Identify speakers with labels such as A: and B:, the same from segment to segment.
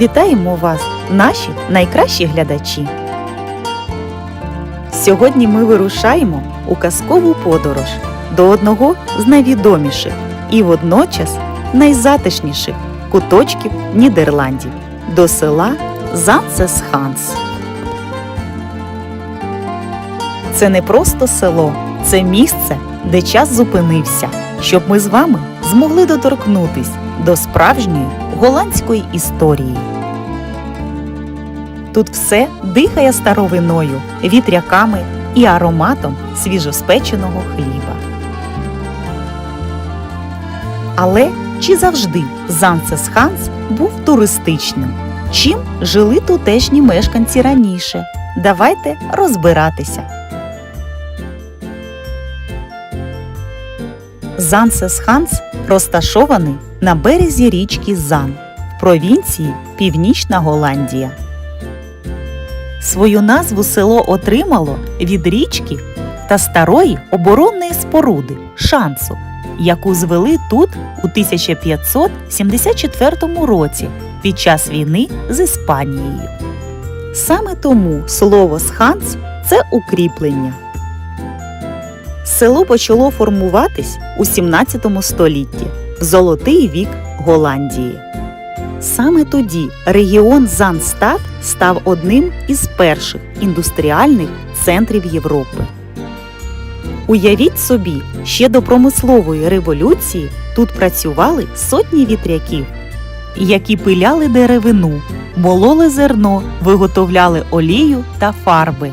A: Вітаємо вас, наші найкращі глядачі! Сьогодні ми вирушаємо у казкову подорож до одного з найвідоміших і водночас найзатишніших куточків Нідерландів до села Занцесханс. Це не просто село, це місце, де час зупинився, щоб ми з вами змогли доторкнутись до справжньої голландської історії. Тут все дихає старовиною, вітряками і ароматом свіжоспеченого хліба. Але чи завжди Занцесханс був туристичним? Чим жили тутешні мешканці раніше? Давайте розбиратися. Зансесханс розташований на березі річки Зан в провінції Північна Голландія. Свою назву село отримало від річки та старої оборонної споруди шансу, яку звели тут у 1574 році під час війни з Іспанією. Саме тому слово «сханс» – це укріплення. Село почало формуватись у 17 столітті золотий вік Голландії. Саме тоді регіон Занстад став одним із перших індустріальних центрів Європи. Уявіть собі, ще до промислової революції тут працювали сотні вітряків, які пиляли деревину, мололи зерно, виготовляли олію та фарби.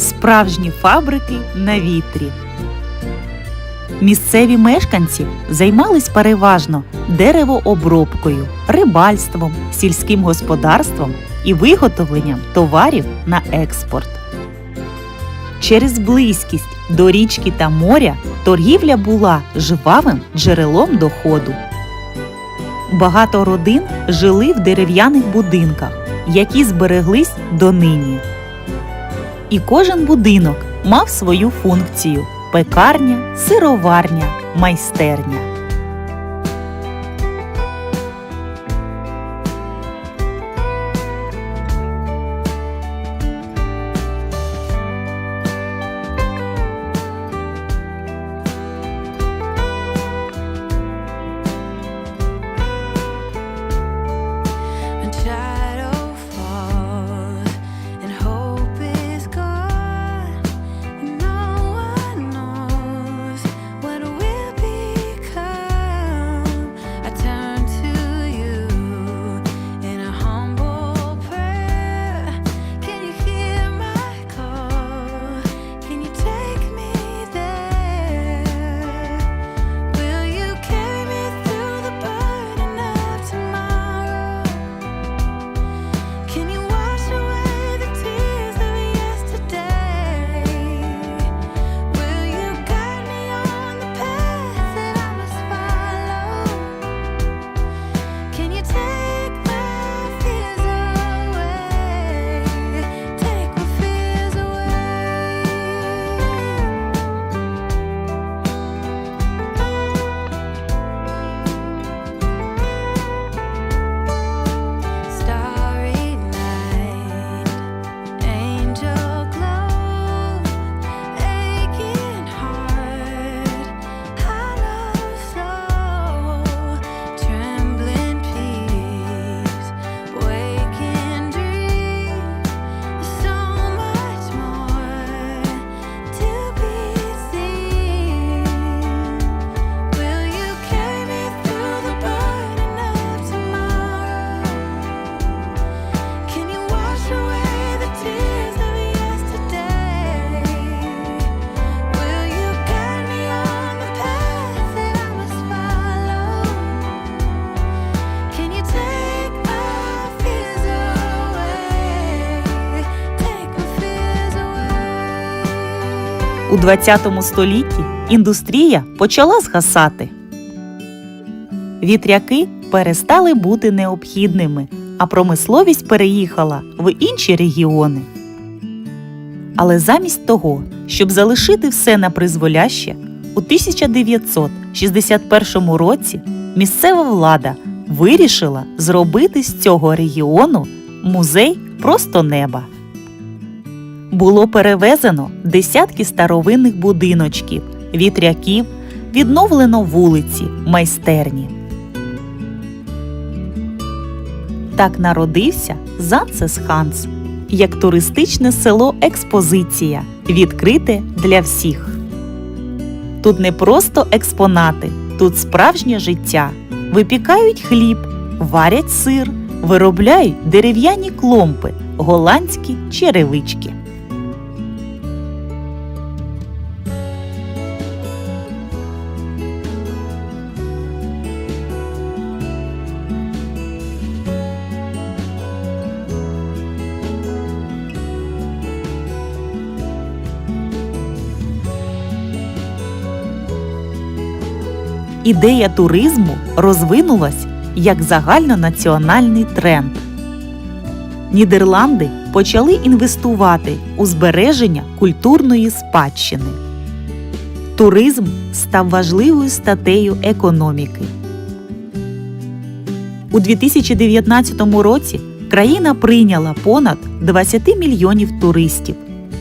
A: Справжні фабрики на вітрі. Місцеві мешканці займались переважно деревообробкою, рибальством, сільським господарством і виготовленням товарів на експорт. Через близькість до річки та моря торгівля була жвавим джерелом доходу. Багато родин жили в дерев'яних будинках, які збереглись донині. І кожен будинок мав свою функцію пекарня, сироварня, майстерня. 20 столітті індустрія почала згасати. Вітряки перестали бути необхідними, а промисловість переїхала в інші регіони. Але замість того, щоб залишити все на призволяще, у 1961 році місцева влада вирішила зробити з цього регіону музей просто неба. Було перевезено десятки старовинних будиночків, вітряків, відновлено вулиці, майстерні. Так народився Занцес Ханс як туристичне село експозиція, відкрите для всіх. Тут не просто експонати, тут справжнє життя. Випікають хліб, варять сир, виробляють дерев'яні кломпи, голландські черевички. Ідея туризму розвинулась як загальнонаціональний тренд. Нідерланди почали інвестувати у збереження культурної спадщини. Туризм став важливою статтею економіки. У 2019 році країна прийняла понад 20 мільйонів туристів,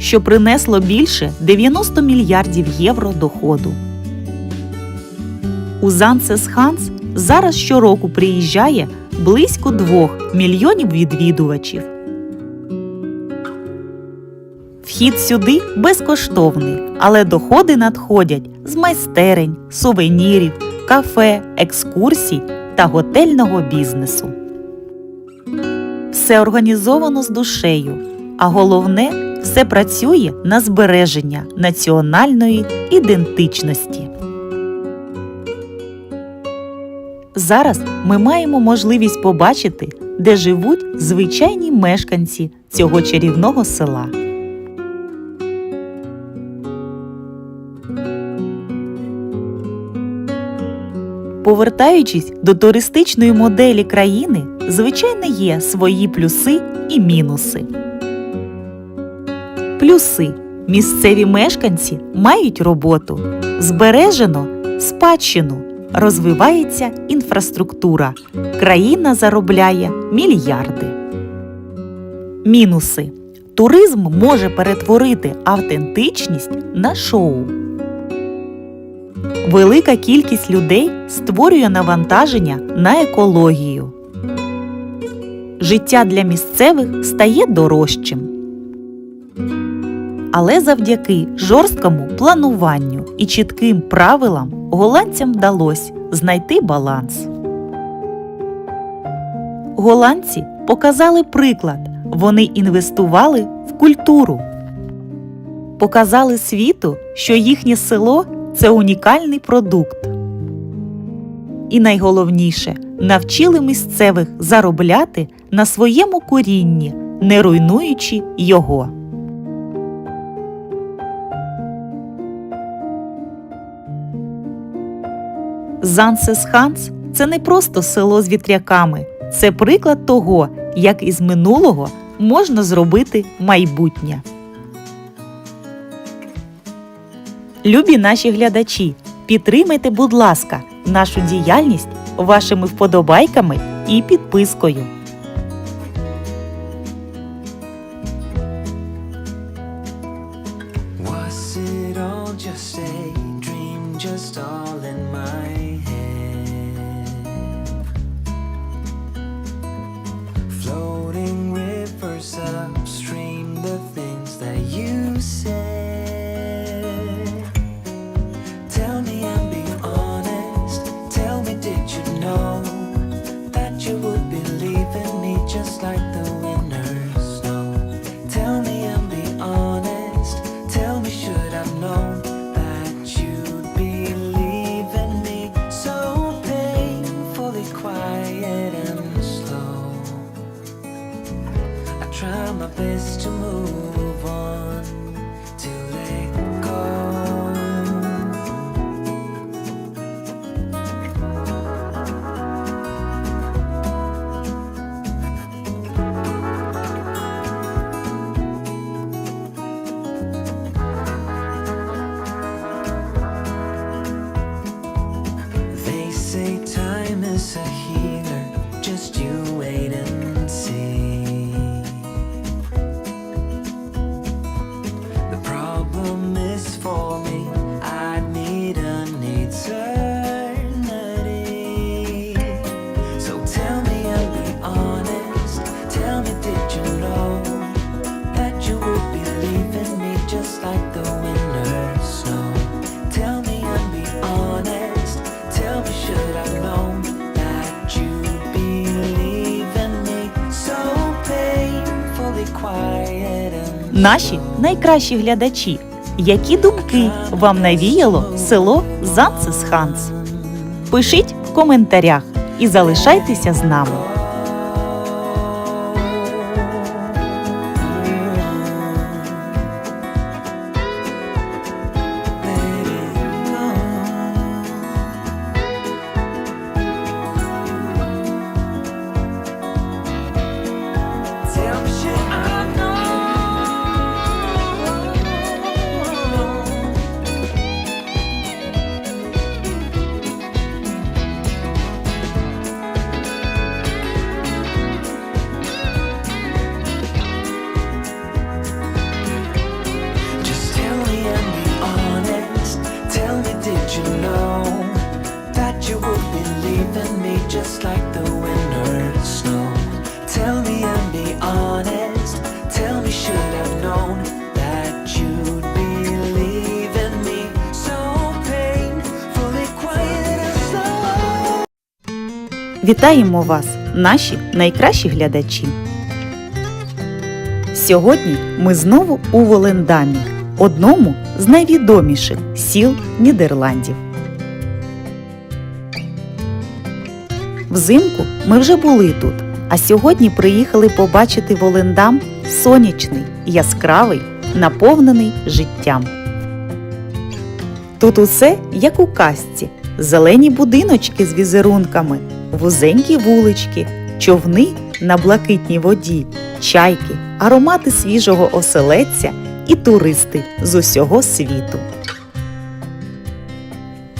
A: що принесло більше 90 мільярдів євро доходу. У Занцес Ханс зараз щороку приїжджає близько 2 мільйонів відвідувачів. Вхід сюди безкоштовний, але доходи надходять з майстерень, сувенірів, кафе, екскурсій та готельного бізнесу. Все організовано з душею, а головне все працює на збереження національної ідентичності. Зараз ми маємо можливість побачити, де живуть звичайні мешканці цього чарівного села. Повертаючись до туристичної моделі країни, звичайно є свої плюси і мінуси. Плюси місцеві мешканці мають роботу, збережено спадщину, розвивається інфраструктура, країна заробляє мільярди. Мінуси туризм може перетворити автентичність на шоу. Велика кількість людей створює навантаження на екологію. Життя для місцевих стає дорожчим. Але завдяки жорсткому плануванню і чітким правилам голландцям вдалося знайти баланс. Голландці показали приклад. Вони інвестували в культуру, показали світу, що їхнє село це унікальний продукт. І найголовніше навчили місцевих заробляти на своєму корінні, не руйнуючи його. Зансес Ханс це не просто село з вітряками, це приклад того, як із минулого можна зробити майбутнє. Любі наші глядачі, підтримайте, будь ласка, нашу діяльність вашими вподобайками і підпискою.
B: Say
A: наші найкращі глядачі. Які думки вам навіяло село Занцес-Ханс? Пишіть в коментарях і залишайтеся з нами. Вітаємо вас, наші найкращі глядачі. Сьогодні ми знову у Волендамі, одному з найвідоміших сіл Нідерландів. Взимку ми вже були тут, а сьогодні приїхали побачити Волендам сонячний, яскравий, наповнений життям. Тут усе як у казці: зелені будиночки з візерунками, вузенькі вулички, човни на блакитній воді, чайки, аромати свіжого оселедця і туристи з усього світу.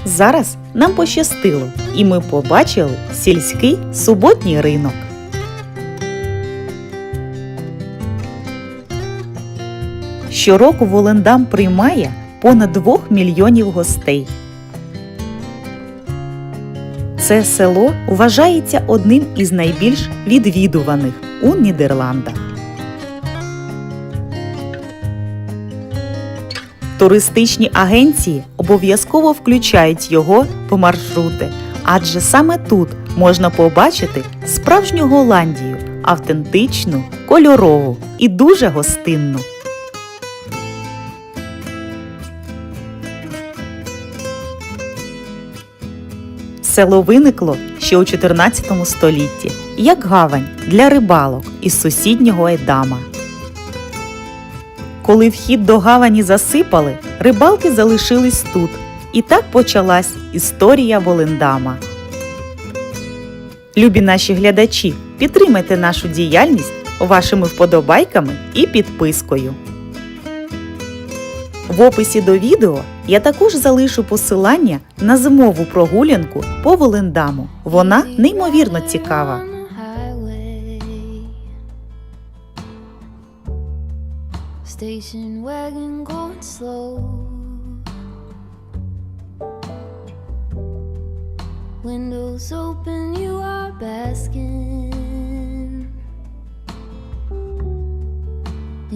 A: Зараз нам пощастило, і ми побачили сільський суботній ринок. Щороку Волендам приймає понад 2 мільйонів гостей. Це село вважається одним із найбільш відвідуваних у Нідерландах. Туристичні агенції обов'язково включають його в маршрути, адже саме тут можна побачити справжню Голландію, автентичну, кольорову і дуже гостинну. Село виникло ще у 14 столітті як гавань для рибалок із сусіднього Едама. Коли вхід до гавані засипали, рибалки залишились тут. І так почалась історія Волендама. Любі наші глядачі, підтримайте нашу діяльність вашими вподобайками і підпискою. В описі до відео я також залишу посилання на зимову прогулянку по Волендаму. Вона неймовірно цікава.
C: Windows open, you are basking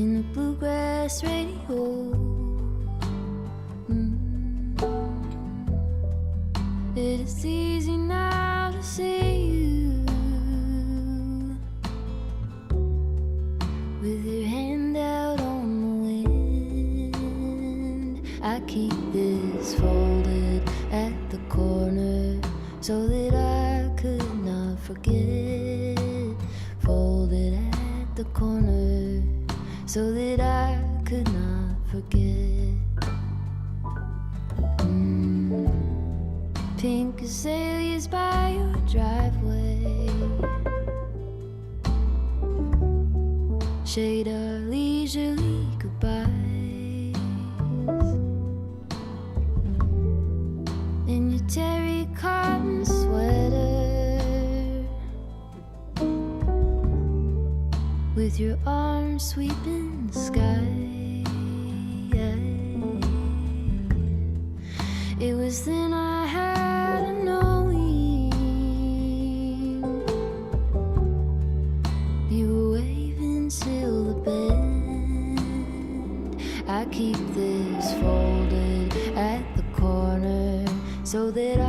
C: in the bluegrass radio. It is easy now to see you with your hand out on the wind. I keep With your arms sweeping the sky. It was then I had a knowing. You were waving till the bend. I keep this folded at the corner so that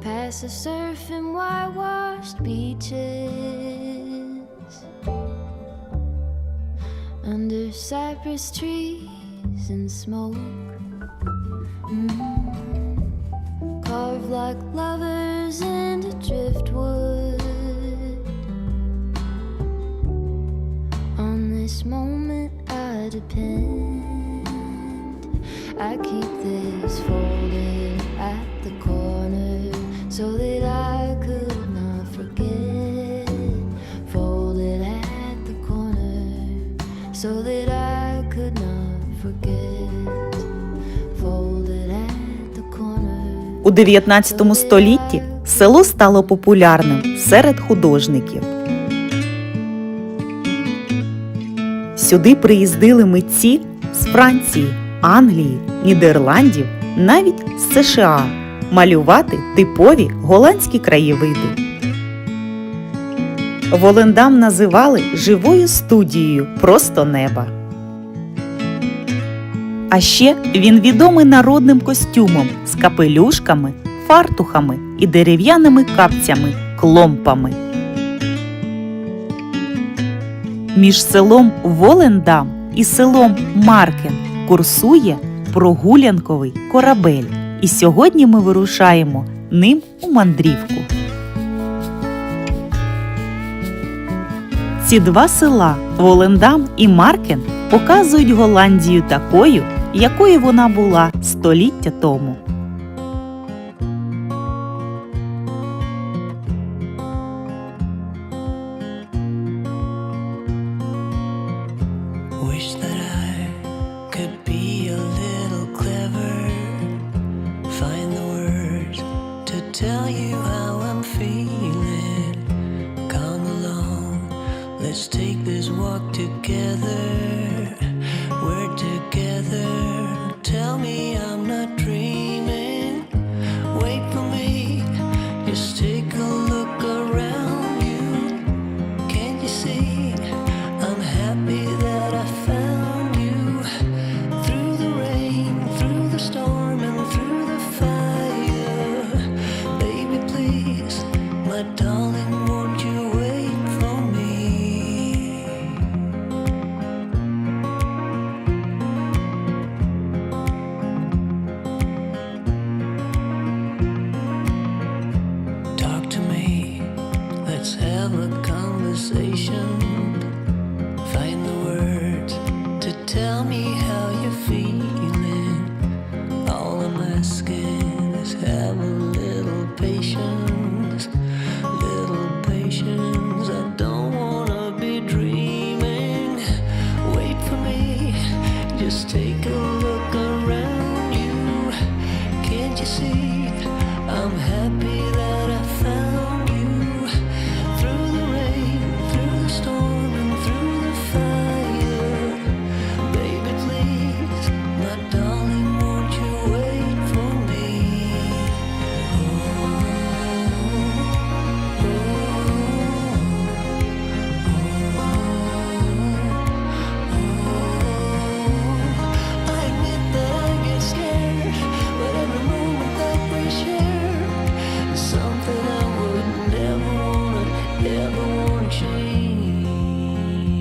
C: Past the surf and whitewashed beaches. Under cypress trees and smoke. Mm. Carved like lovers into driftwood. On this moment I depend. I keep this folded corner so that I could not forget. Folded at the corner so that I could not forget.
D: У 19 столітті село стало популярним серед художників. Сюди приїздили митці з Франції, Англії, Нідерландів, навіть з США малювати типові голландські краєвиди. Волендам називали живою студією просто неба. А ще він відомий народним костюмом з капелюшками, фартухами і дерев'яними капцями кломпами. Між селом Волендам і селом Маркен курсує прогулянковий корабель. І сьогодні ми вирушаємо ним у мандрівку. Ці два села Волендам і Маркен показують Голландію такою, якою вона була століття тому.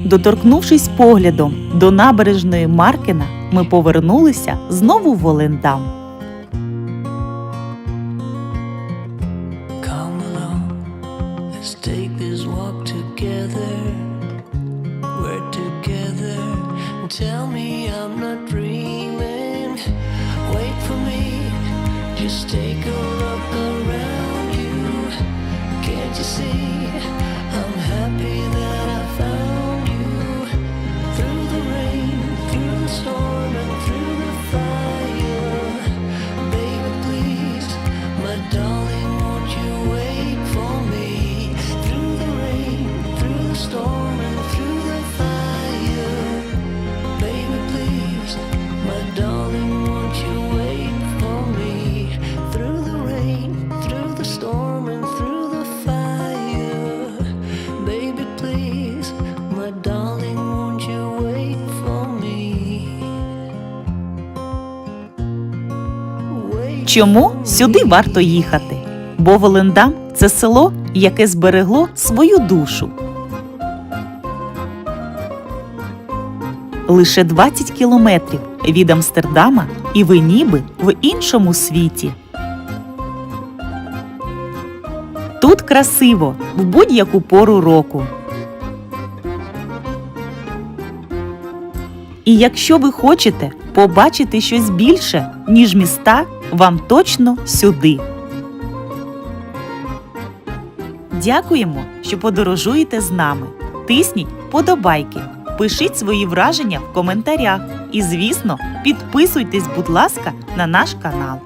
D: Доторкнувшись поглядом до набережної Маркена, ми повернулися знову в Волендам.
A: Чому сюди варто їхати? Бо Волендам це село, яке зберегло свою душу. Лише 20 кілометрів від Амстердама, і ви ніби в іншому світі. Тут красиво в будь-яку пору року. І якщо ви хочете побачити щось більше, ніж міста, вам точно сюди. Дякуємо, що подорожуєте з нами. Тисніть подобайки, пишіть свої враження в коментарях і, звісно, підписуйтесь, будь ласка, на наш канал.